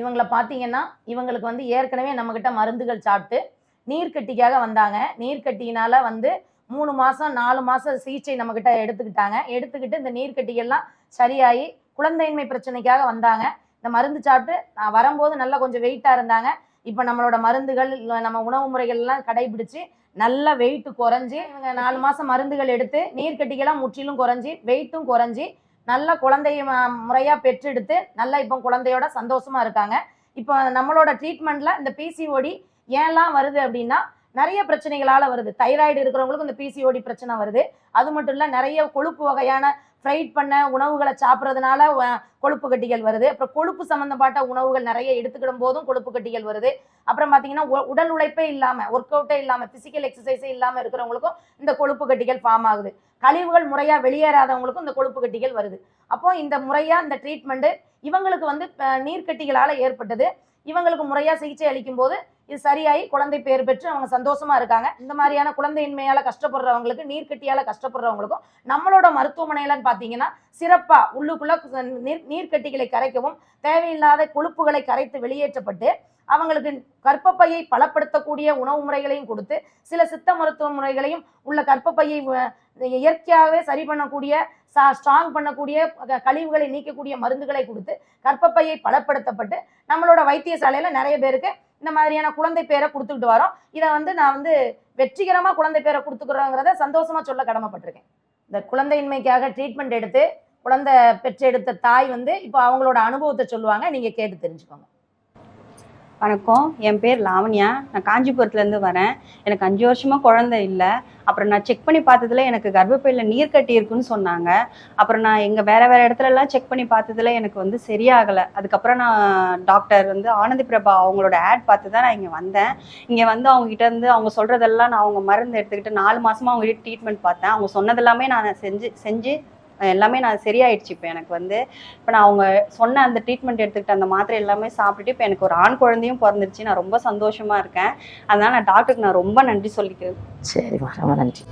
இவங்களை பார்த்தீங்கன்னா இவங்களுக்கு வந்து ஏற்கனவே நம்மக்கிட்ட மருந்துகள் சாப்பிட்டு நீர்க்கட்டிக்காக வந்தாங்க. நீர்க்கட்டியினால் வந்து மூணு மாதம் நாலு மாதம் சிகிச்சை நம்மக்கிட்ட எடுத்துக்கிட்டாங்க. எடுத்துக்கிட்டு இந்த நீர்க்கட்டிகள்லாம் சரியாகி குழந்தையின்மை பிரச்சனைக்காக வந்தாங்க. இந்த மருந்து சாப்பிட்டு நான் வரும்போது நல்லா கொஞ்சம் வெயிட்டாக இருந்தாங்க. இப்போ நம்மளோட மருந்துகள் நம்ம உணவு முறைகள்லாம் கடைபிடிச்சு நல்ல வெயிட்டு குறைஞ்சி இவங்க நாலு மாதம் மருந்துகள் எடுத்து நீர்க்கட்டிகள்லாம் முற்றிலும் குறைஞ்சி வெயிட்டும் குறைஞ்சி நல்ல குழந்தைய ம- முறையா பெற்றெடுத்து நல்லா இப்போ குழந்தையோட சந்தோஷமா இருக்காங்க. இப்போ நம்மளோட ட்ரீட்மெண்ட்ல இந்த பிசிஓடி ஏன்லாம் வருது அப்படின்னா நிறைய பிரச்சனைகளால வருது. தைராய்டு இருக்கிறவங்களுக்கு இந்த பிசிஓடி பிரச்சனை வருது. அது மட்டும் இல்ல நிறைய கொழுப்பு வகையான ஃப்ரைட் பண்ண உணவுகளை சாப்பிட்றதுனால கொழுப்பு கட்டிகள் வருது. அப்புறம் கொழுப்பு சம்மந்தப்பட்ட உணவுகள் நிறைய எடுத்துக்கிடும் போதும் கொழுப்பு கட்டிகள் வருது. அப்புறம் பார்த்தீங்கன்னா உடல் உழைப்பே இல்லாமல் ஒர்க் அவுட்டே இல்லாமல் ஃபிசிக்கல் எக்ஸசைஸே இல்லாமல் இருக்கிறவங்களுக்கும் இந்த கொழுப்பு கட்டிகள் ஃபார்ம் ஆகுது. கழிவுகள் முறையாக வெளியேறாதவங்களுக்கும் இந்த கொழுப்பு கட்டிகள் வருது. அப்போ இந்த முறையாக இந்த ட்ரீட்மெண்ட்டு இவங்களுக்கு வந்து நீர்க்கட்டிகளால் ஏற்பட்டது. இவங்களுக்கு முறையாக சிகிச்சை அளிக்கும் போது இது சரியாகி குழந்தை பேர் பெற்று அவங்க சந்தோஷமா இருக்காங்க. இந்த மாதிரியான குழந்தையின்மையால கஷ்டப்படுறவங்களுக்கு நீர்க்கட்டியால கஷ்டப்படுறவங்களுக்கும் நம்மளோட மருத்துவமனையிலன்னு பார்த்தீங்கன்னா சிறப்பா உள்ளுக்குள்ள நீர் நீர்க்கட்டிகளை கரைக்கவும் தேவையில்லாத கொழுப்புகளை கரைத்து வெளியேற்றப்பட்டு அவங்களுக்கு கற்பப்பையை பலப்படுத்தக்கூடிய உணவு முறைகளையும் கொடுத்து சில சித்த மருத்துவ முறைகளையும் உள்ள கற்பப்பையை இயற்கையாகவே சரி பண்ணக்கூடிய ஸ்ட்ராங் பண்ணக்கூடிய க- கழிவுகளை நீக்கக்கூடிய மருந்துகளை கொடுத்து கற்பப்பையை பலப்படுத்தப்பட்டு நம்மளோட வைத்தியசாலையில நிறைய பேருக்கு இந்த மாதிரியான குழந்தை பேரை கொடுத்துக்கிட்டு வரோம். இதை வந்து நான் வந்து வெற்றிகரமா குழந்தை பேரை கொடுத்துக்கிறோங்கிறத சந்தோஷமா சொல்ல கடமைப்பட்டிருக்கேன். இந்த குழந்தையின்மைக்காக ட்ரீட்மெண்ட் எடுத்து குழந்தை பெற்றெடுத்த தாய் வந்து இப்போ அவங்களோட அனுபவத்தை சொல்லுவாங்க நீங்க கேட்டு தெரிஞ்சுக்கோங்க. வணக்கம். என் பேர் லாவண்யா. நான் காஞ்சிபுரத்துலேருந்து வரேன். எனக்கு அஞ்சு வருஷமாக குழந்தை இல்லை. அப்புறம் நான் செக் பண்ணி பார்த்ததுல எனக்கு கர்ப்பப்பையில் நீர் கட்டி இருக்குன்னு சொன்னாங்க. அப்புறம் நான் எங்கள் வேறு வேறு இடத்துலலாம் செக் பண்ணி பார்த்ததுல எனக்கு வந்து சரியாகலை. அதுக்கப்புறம் நான் டாக்டர் வந்து ஆனந்தி பிரபா அவங்களோட ஆட் பார்த்து தான் நான் இங்கே வந்தேன். இங்கே வந்து அவங்ககிட்ட இருந்து அவங்க சொல்கிறதெல்லாம் நான் அவங்க மருந்து எடுத்துக்கிட்டு நாலு மாதமாக அவங்ககிட்ட ட்ரீட்மெண்ட் பார்த்தேன். அவங்க சொன்னதெல்லாமே நான் செஞ்சு செஞ்சு எல்லாமே நான் சரியாயிடுச்சு. இப்போ எனக்கு வந்து இப்போ நான் அவங்க சொன்ன அந்த ட்ரீட்மெண்ட் எடுத்துக்கிட்ட அந்த மாத்திரை எல்லாமே சாப்பிட்டுட்டு இப்போ எனக்கு ஒரு ஆண் குழந்தையும் பிறந்துருச்சு. நான் ரொம்ப சந்தோஷமா இருக்கேன். அதனால நான் டாக்டருக்கு நான் ரொம்ப நன்றி சொல்லிக்கிறேன். சரிம்மா ரொம்ப நன்றி.